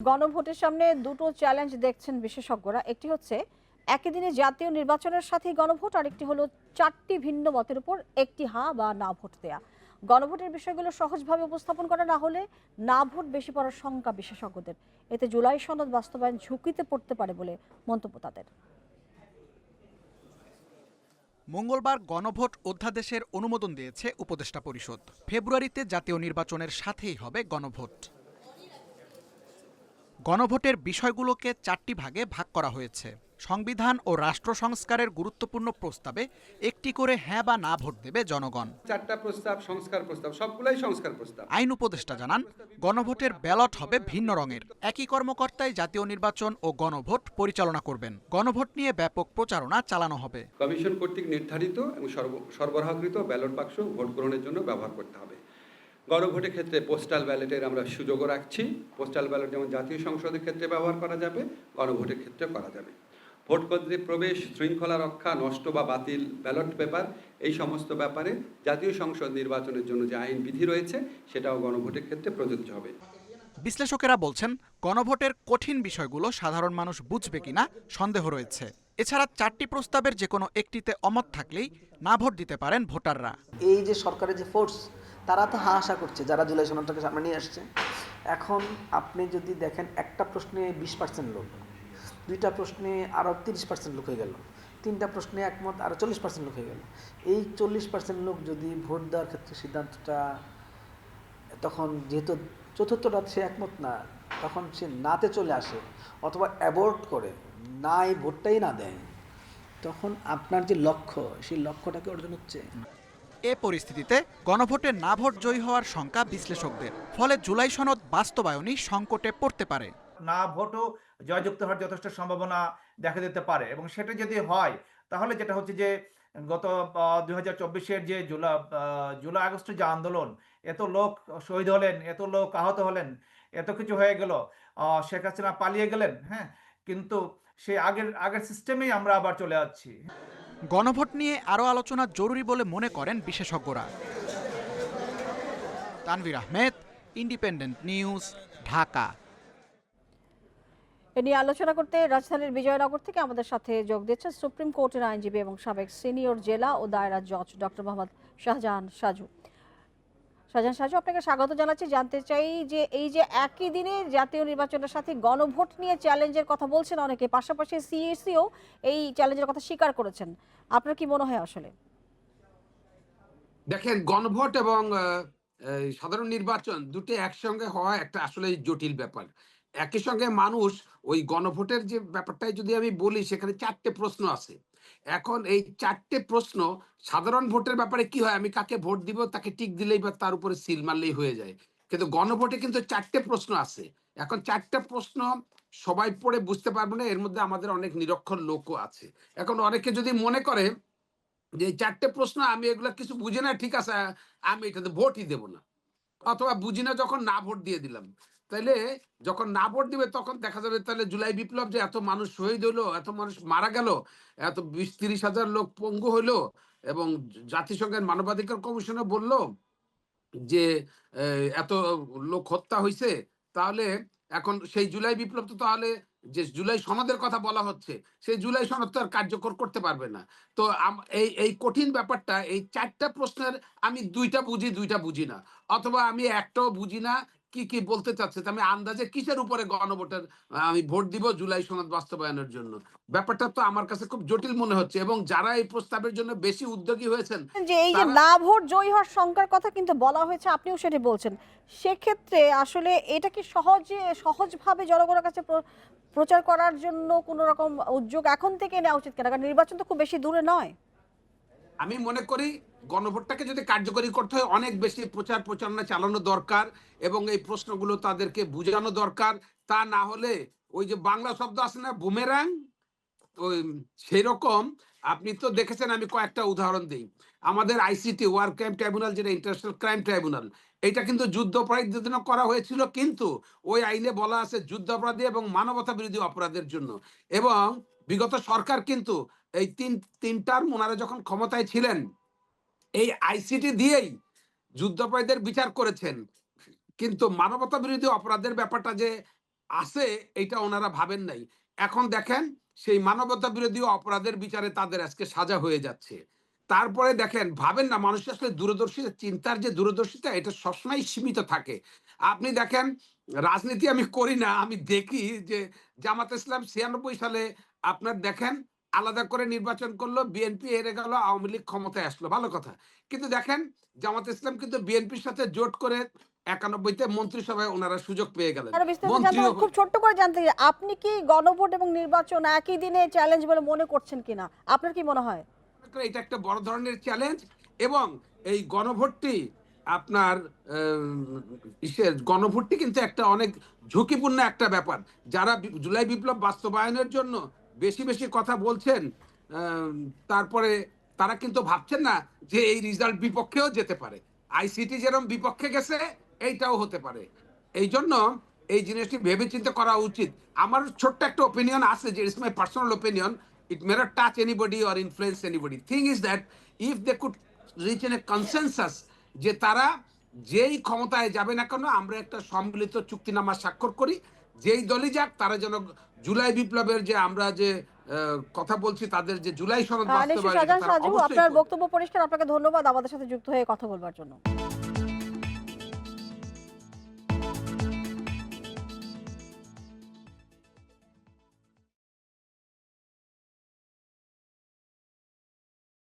গণভোটের সামনে দুটো চ্যালেঞ্জ দেখছেন বিশেষজ্ঞরা। একটি হচ্ছে, একই দিনে জাতীয় নির্বাচনের সাথে গণভোট আর একটি হলো চারটি ভিন্ন মতের উপর একটি হা বা না ভোট দেয়া। গণভোটের বিষয়গুলো সহজভাবে উপস্থাপন করা না হলে না ভোট বেশি পড়ার শঙ্কা বিশেষজ্ঞদের। এতে জুলাই সনদ বাস্তবায়ন ঝুঁকিতে পড়তে পারে বলে মন্তব্য তাদের। মঙ্গলবার গণভোট অধ্যাদেশের অনুমোদন দিয়েছে উপদেষ্টা পরিষদ। ফেব্রুয়ারিতে জাতীয় নির্বাচনের সাথেই হবে গণভোট। গণভোটের বিষয়গুলোকে চারটি ভাগে ভাগ করা হয়েছে। সংবিধান ও রাষ্ট্র সংস্কারের গুরুত্বপূর্ণ প্রস্তাবে একটি করে হ্যাঁ বা না ভোট দেবে জনগণ। চারটা প্রস্তাব সংস্কার প্রস্তাব সবগুলাই সংস্কার প্রস্তাব। আইন উপদেষ্টা জানান গণভোটের ব্যালট হবে ভিন্ন রঙের। একই কর্মকর্তাই জাতীয় নির্বাচন ও গণভোট পরিচালনা করবেন। গণভোট নিয়ে ব্যাপক প্রচারণা চালানো হবে। কমিশন কর্তৃক নির্ধারিত এবং সরবরাহকৃত ব্যালট বাক্স ভোট গ্রহণের জন্য ব্যবহার করতে হবে। গণভোটের ক্ষেত্রে পোস্টাল ব্যালটের আমরা সুযোগও রাখছি। পোস্টাল ব্যালট যেমন জাতীয় সংসদের ক্ষেত্রে ব্যবহার করা যাবে গণভোটের ক্ষেত্রে করা যাবে। ভোট কেন্দ্রে প্রবেশ শৃঙ্খলা রক্ষা নষ্ট বা বাতিল ব্যালট পেপার এই সমস্ত ব্যাপারে জাতীয় সংসদ নির্বাচনের জন্য যে আইন বিধি রয়েছে সেটাও গণভোটের ক্ষেত্রে প্রযোজ্য হবে। বিশ্লেষকেরা বলছেন গণভোটের কঠিন বিষয়গুলো সাধারণ মানুষ বুঝবে কিনা সন্দেহ রয়েছে। এছাড়া চারটি প্রস্তাবের যে কোনো একটিতে অমত থাকলেই না ভোট দিতে পারেন ভোটাররা। এই যে সরকারের যে ফোর্স তারা তো হা আশা করছে, যারা জুলাই সনদটাকে সামনে নিয়ে আসছে। এখন আপনি যদি দেখেন, একটা প্রশ্নে বিশ পার্সেন্ট লোক, দুইটা প্রশ্নে আরও তিরিশ পার্সেন্ট লোক হয়ে গেল, তিনটা প্রশ্নে একমত আরও চল্লিশ পার্সেন্ট লোক হয়ে গেল। এই চল্লিশ পার্সেন্ট লোক যদি ভোট দেওয়ার ক্ষেত্রে সিদ্ধান্তটা, তখন যেহেতু চতুর্থটা সে একমত না, তখন সে নাতে চলে আসে, অথবা অ্যাবোর্ট করে নাই ভোটটাই না দেয়, তখন আপনার যে লক্ষ্য, সেই লক্ষ্যটাকে অর্জন হচ্ছে। এ পরিস্থিতিতে গণভোটে না ভোট জয়ী হওয়ার শঙ্কা বিশ্লেষকদের। ফলে জুলাই সনদ বাস্তবায়নই সংকটে পড়তে পারে। না ভোটও জয়যুক্ত হওয়ার যথেষ্ট সম্ভাবনা দেখা দিতে পারে এবং সেটা যদি হয়, তাহলে যেটা হচ্ছে যে, গত দুই হাজার চব্বিশের যে জুলাই জুলাই আগস্টের যে আন্দোলন, এত লোক শহীদ হলেন, এত লোক আহত হলেন, এত কিছু হয়ে গেল শেখ হাসিনা পালিয়ে গেলেন হ্যাঁ? কিন্তু সেই আগের আগের সিস্টেমেই আমরা আবার চলে যাচ্ছি গণভোট নিয়ে আরও আলোচনা জরুরি বলে মনে করেন বিশেষজ্ঞরা। Tanvir Ahmed independent news Dhaka. এ নিয়ে আলোচনা করতে রাজধানীর বিজয়নগর থেকে আমাদের সাথে যোগ দিচ্ছেন সুপ্রিম কোর্টের আইনজীবী এবং সাবেক সিনিয়র জেলা ও দায়রা জজ ডক্টর মোহাম্মদ শাহজাহান সাজু। শাহজাহান সাজু, আপনাকে স্বাগত জানাচ্ছি। জানতে চাই যে এই যে একই দিনে জাতীয় নির্বাচনের সাথে গণভোট নিয়ে চ্যালেঞ্জের কথা বলছেন অনেকে, পাশাপাশি সিএসিও এই চ্যালেঞ্জের কথা স্বীকার করেছেন। আপনার কি মনে হয় আসলে? দেখেন, গণভোট এবং সাধারণ নির্বাচন দুটো একসঙ্গে হওয়া একটা আসলে জটিল ব্যাপার। একই সঙ্গে মানুষ ওই গণভোটের যে ব্যাপারটাই যদি আমি বলি, সেখানে চারটে প্রশ্ন আছে। এখন এই চারটে প্রশ্ন সাধারণ ভোটের ব্যাপারে কি হয়? আমি কাকে ভোট দিব, তাকে টিক দিলেই বা তার উপরে সিল মারলেই হয়ে যায়। কিন্তু গণভোটে কিন্তু চারটে প্রশ্ন আছে। এখন চারটে প্রশ্ন সবাই পড়ে বুঝতে পারবে না, এর মধ্যে আমাদের অনেক নিরক্ষর লোকও আছে। এখন অনেকে যদি মনে করে যে চারটে প্রশ্ন আমি এগুলো কিছু বুঝি না, ঠিক আছে, আমি এটাতে ভোটই দেব না। অথবা বুঝি না যখন না ভোট দিয়ে দিলাম। তাইলে যখন না ভোট দিবে, তখন দেখা যাবে তাহলে জুলাই বিপ্লব যে এত মানুষ শহীদ হলো এত মানুষ মারা গেল, এত বিশ তিরিশ হাজার লোক পঙ্গু হলো এবং জাতিসংঘের মানবাধিকার কমিশনে বলল যে এত লোক হত্যা হয়েছে তাহলে এখন সেই জুলাই বিপ্লব তো তাহলে যে জুলাই সনদের কথা বলা হচ্ছে, সেই জুলাই সনদ তো আর কার্যকর করতে পারবে না। তো এই এই কঠিন ব্যাপারটা, এই চারটা প্রশ্নের আমি দুইটা বুঝি দুইটা বুঝি না। অথবা আমি একটাও বুঝি না কি কি বলতে চাচ্ছে আমি আন্দাজে কিসের উপরে গণভোটের আমি ভোট দিব জুলাই সনদ বাস্তবায়নের জন্য? ব্যাপারটা তো আমার কাছে খুব জটিল মনে হচ্ছে এবং যারা এই প্রস্তাবের জন্য বেশি উদ্যোগী হয়েছেন যে এই যে না ভোট জয়ী হওয়ার শঙ্কার কথা কিন্তু বলা হয়েছে আপনিও সেটি বলছেন। সেক্ষেত্রে আসলে এটা কি সহজে সহজভাবে জনগণের কাছে প্র- প্রচার করার জন্য কোনো রকম উদ্যোগ এখন থেকে নেওয়া উচিত কেন? কারণ নির্বাচন তো খুব বেশি দূরে নয়। আমি মনে করি গণভোটটাকে যদি কার্যকরী করতে হয়, অনেক বেশি প্রচার প্রচারণা চালানো দরকার এবং এই প্রশ্নগুলো তাদেরকে বুঝানো দরকার। তা না হলে ওই যে বাংলা শব্দ আছে না, বুমেরাং? ওই সেই রকম আপনি তো দেখেছেন, আমি কয়েকটা উদাহরণ দিই। আমাদের আইসিটি, ওয়ার ক্রাইম ট্রাইব্যুনাল, যেটা ইন্টারন্যাশনাল ক্রাইম ট্রাইব্যুনাল, এটা কিন্তু যুদ্ধ অপরাধীদের জন্য করা হয়েছিল, কিন্তু ওই আইনে বলা আছে যুদ্ধ অপরাধী এবং মানবতা বিরোধী অপরাধের জন্য। এবং বিগত সরকার কিন্তু এই তিন, তিনটার ওনারা যখন ক্ষমতায় ছিলেন এই আইসিটি দিয়েই যুদ্ধাপরাধীদের বিচার করেছেন। কিন্তু মানবতা বিরোধী অপরাধের ব্যাপারটা যে আছে এটা ওনারা ভাবেন নাই। এখন দেখেন, সেই মানবতা বিরোধী অপরাধের বিচারে তাদের আজকে সাজা হয়ে যাচ্ছে। তারপরে দেখেন, ভাবেন না মানুষ আসলে দূরদর্শিতা চিন্তার যে দূরদর্শিতা, এটা সবসময় সীমিত থাকে। আপনি দেখেন, রাজনীতি আমি করি না, আমি দেখি যে জামাত ইসলাম ছিয়ানব্বই সালে আপনার দেখেন আলাদা করে নির্বাচন করল বিএনপি হেরে গেল আওয়ামী লীগ ক্ষমতায় আসলো। ভালো কথা। কিন্তু দেখেন জামাত ইসলাম কিন্তু বিএনপির সাথে জোট করে একানব্বইতে মন্ত্রিসভায় ওনারা সুযোগ পেয়ে গেলেন। খুব ছোট্ট করে জানতে আপনি কি গণভোট এবং নির্বাচন একই দিনে চ্যালেঞ্জ বলে মনে করছেন কিনা? আপনার কি মনে হয়? এটা একটা বড় ধরনের চ্যালেঞ্জ এবং এই গণভোটটি আপনার গণভোটটি কিন্তু একটা অনেক ঝুঁকিপূর্ণ একটা ব্যাপার। যারা জুলাই বিপ্লব বাস্তবায়নের জন্য বেশি বেশি কথা বলছেন তারপরে তারা কিন্তু ভাবছেন না যে এই রেজাল্ট বিপক্ষেও যেতে পারে। আইসিটি যেরকম বিপক্ষে গেছে, এইটাও হতে পারে। এই জন্য এই জিনিসটি ভেবে চিন্তে করা উচিত। আমার ছোট্ট একটা ওপিনিয়ন আছে, যে it's my personal opinion it may not touch anybody or influence anybody. Thing is that if they could reach in a consensus যে তারা যেই ক্ষমতায় যাবে না কেন, আমরা একটা সম্মিলিত চুক্তিনামা স্বাক্ষর করি, যেই দলই যাক, তারা যেন জুলাই বিপ্লবের যে আমরা যে কথা বলছি তাদের যে জুলাই সনদ বাস্তবায়ন আপনার বক্তব্য পরিষ্কার আপনাকে ধন্যবাদ আমাদের সাথে যুক্ত হয়ে কথা বলবার জন্য।